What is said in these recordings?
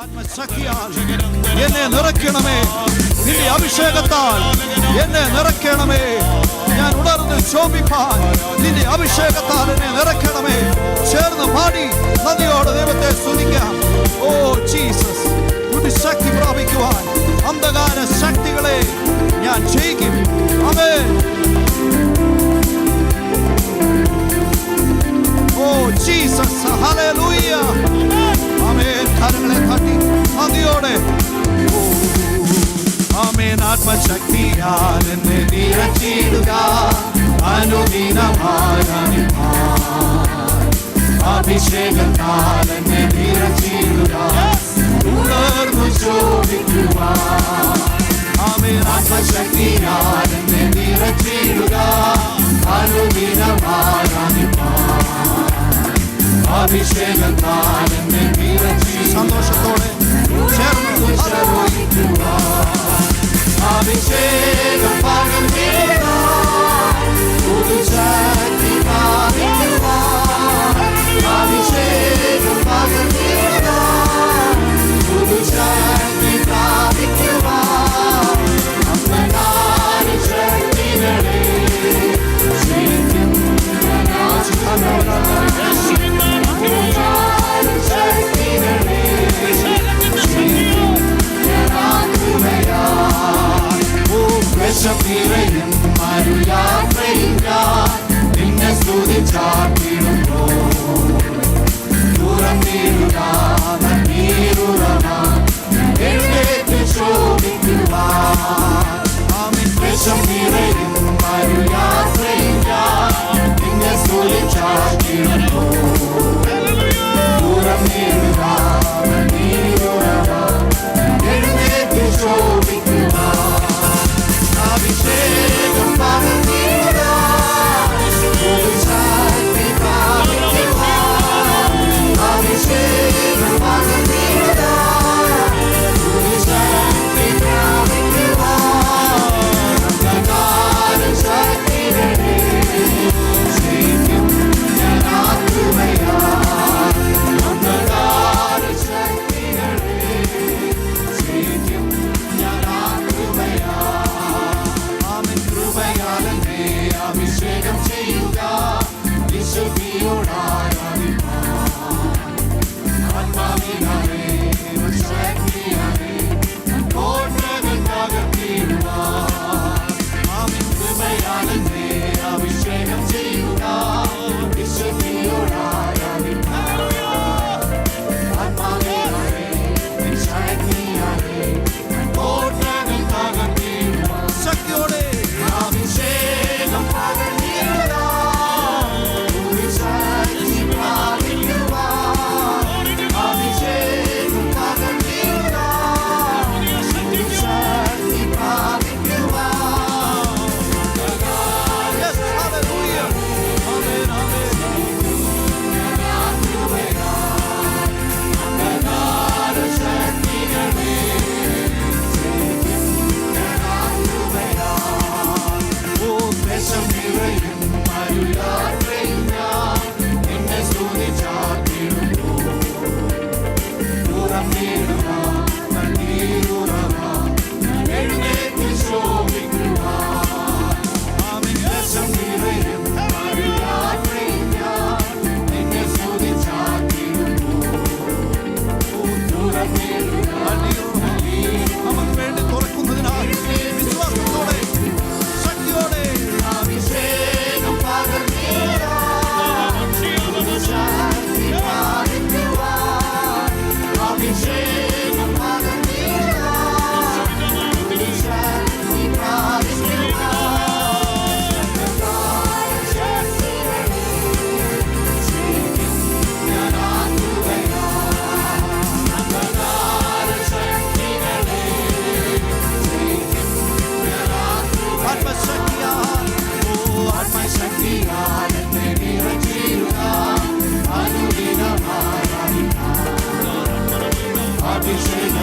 ആത്മശക്തിയാൽ എന്നെ നിറയ്ക്കണമേ. നിന്റെ അഭിഷേകത്താൽ എന്നെ നിറയ്ക്കണമേ. ഞാൻ ഉണർന്ന് ശോഭിപ്പാൻ നിന്റെ അഭിഷേകത്താൽ എന്നെ നിറയ്ക്കണമേ. ചേർന്ന് പാടി നദിയോടെ ദൈവത്തെ സ്തുതിക്കാം. ഓ ജീസസ് ശക്തി പ്രാപിക്കുവാൻ അന്ധകാര ശക്തികളെ ഞാൻ ജയിക്കും. അമേ സർവശക്തിയാൽ എന്നെ നിറച്ചിടുക. അനുദിനമായി അഭിഷേകത്താൽ എന്നെ നിറച്ചിടുക. ഉണർന്നു ചോദിക്കുക ആമേ ആത്മശക്തിയാൽ എന്നെ നിറച്ചിടുക. അനുദിനമായി അഭിഷേകത്താൽ ശിവയും അരുളാ നിന്നെ സ്തുതിച്ചാട്ടി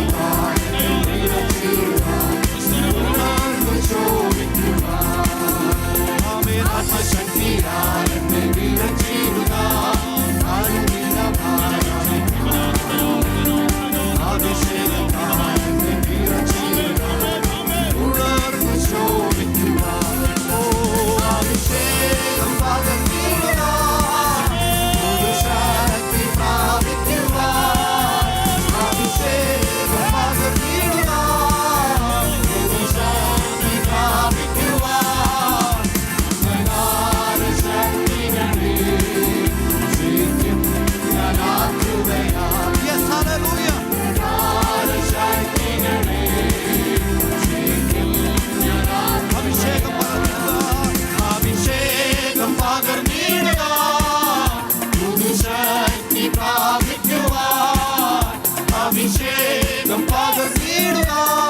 my நம் பாக வீடுதான்